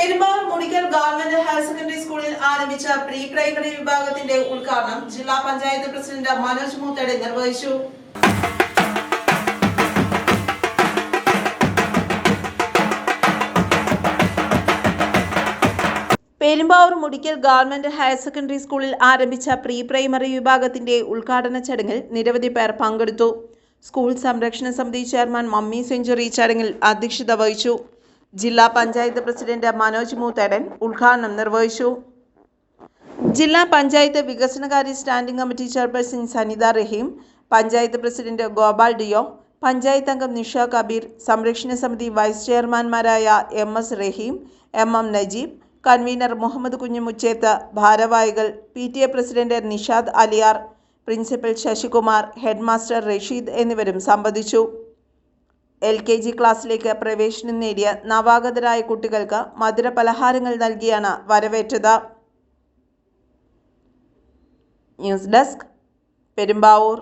Perumbavoor Mudickal government higher secondary സ്കൂളിൽ ആരംഭിച്ച pre primary വിഭാഗത്തിന്റെ ഉദ്ഘാടനം ജില്ലാ പഞ്ചായത്ത് പ്രസിഡന്റ് മനോജ് മൂത്തടെ നിർവഹിച്ചു. Perumbavoor Mudickal government higher secondary സ്കൂളിൽ ആരംഭിച്ച പ്രീ പ്രൈമറി വിഭാഗത്തിന്റെ ഉദ്ഘാടന ചടങ്ങിൽ നിരവധി പേർ പങ്കെടുത്തു. സ്കൂൾ സംരക്ഷണ സമിതി ചെയർമാൻ മമ്മി സെഞ്ചുറി ചടങ്ങിൽ അധ്യക്ഷത വഹിച്ചു. ജില്ലാ പഞ്ചായത്ത് പ്രസിഡന്റ് മനോജ് മൂത്തേടൻ ഉദ്ഘാടനം നിർവഹിച്ചു. ജില്ലാ പഞ്ചായത്ത് വികസനകാര്യ standing committee chairperson Sanitha Raheem panchayat president Gopal Deo panchayat അംഗം നിഷ കബീർ സംരക്ഷണ സമിതി vice ചെയർമാൻമാരായ M S Raheem M M Najeeb convener Muhammad Kunjumuchethu ഭാരവാഹികൾ P T A president Nishad Aliyar principal Sasikumar headmaster Rasheed എന്നിവരും സംബന്ധിച്ചു. എൽ കെ ജി ക്ലാസ്സിലേക്ക് പ്രവേശനം നേടിയ നവാഗതരായ കുട്ടികൾക്ക് മധുര പലഹാരങ്ങൾ നൽകിയാണ് വരവേറ്റത്. News desk Perumbavoor.